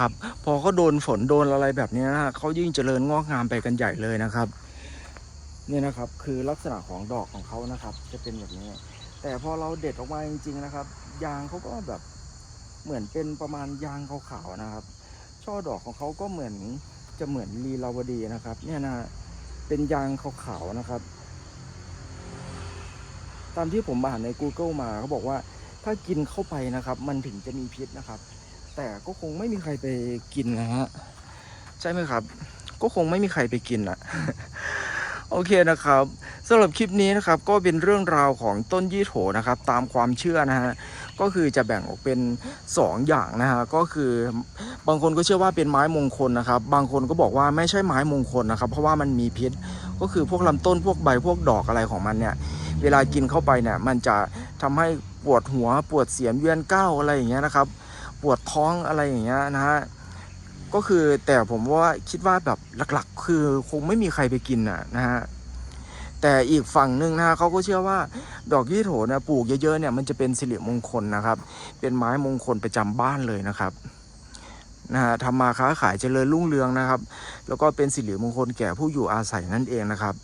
ครับ พอเขาโดนฝนโดนอะไรแบบนี้นะเขายิ่งเจริญงอกงามไปกันใหญ่เลยนะครับนี่นะครับ คือลักษณะของดอกของเขานะครับ จะเป็นแบบนี้ แต่พอเราเด็ดออกมาจริงๆนะครับ ยางเขาก็แบบเหมือนเป็นประมาณยางขาวๆนะครับ ช่อดอกของเขาก็เหมือนจะเหมือนลีลาวดีนะครับ เนี่ยนะเป็นยางขาวๆนะครับ ตามที่ผมอ่านใน Google มาเขาบอกว่าถ้ากินเข้าไปนะครับ มันถึงจะมีพิษนะครับ แต่ก็คงไม่มีใครไปกินนะฮะ ใช่ไหมครับ ก็คงไม่มีใครไปกินอะโอเคนะครับสำหรับคลิปนี้นะครับก็เป็นเรื่องราวของต้นยี่โถนะครับ ตามความเชื่อนะฮะก็คือจะแบ่งออกเป็น 2 อย่างนะฮะก็คือบางคนก็เชื่อว่าเป็นไม้มงคลนะครับ บางคนก็บอกว่าไม่ใช่ไม้มงคลนะครับ เพราะว่ามันมีพิษก็คือพวกลำต้นพวกใบพวกดอกอะไรของมันเนี่ย เวลากินเข้าไปเนี่ยมันจะทำให้ปวดหัวปวดเสียนเวียนก้าวอะไรอย่างเงี้ยนะครับ ปวดท้องอะไรอย่างเงี้ยนะฮะก็คือแต่ผมว่าคิดว่าแบบหลักๆ คือคงไม่มีใครไปกินอะนะฮะแต่อีกฝั่งหนึ่งนะฮะเขาก็เชื่อว่าดอกยี่โถนี่ยปลูกเยอะๆเนี่ยมันจะเป็นสิริมงคลนะครับ เป็นไม้มงคลประจำบ้านเลยนะครับนะฮะทำมาค้าขายเจริญรุ่งเรืองนะครับ แล้วก็เป็นสิริมงคลแก่ผู้อยู่อาศัยนั่นเองนะครับ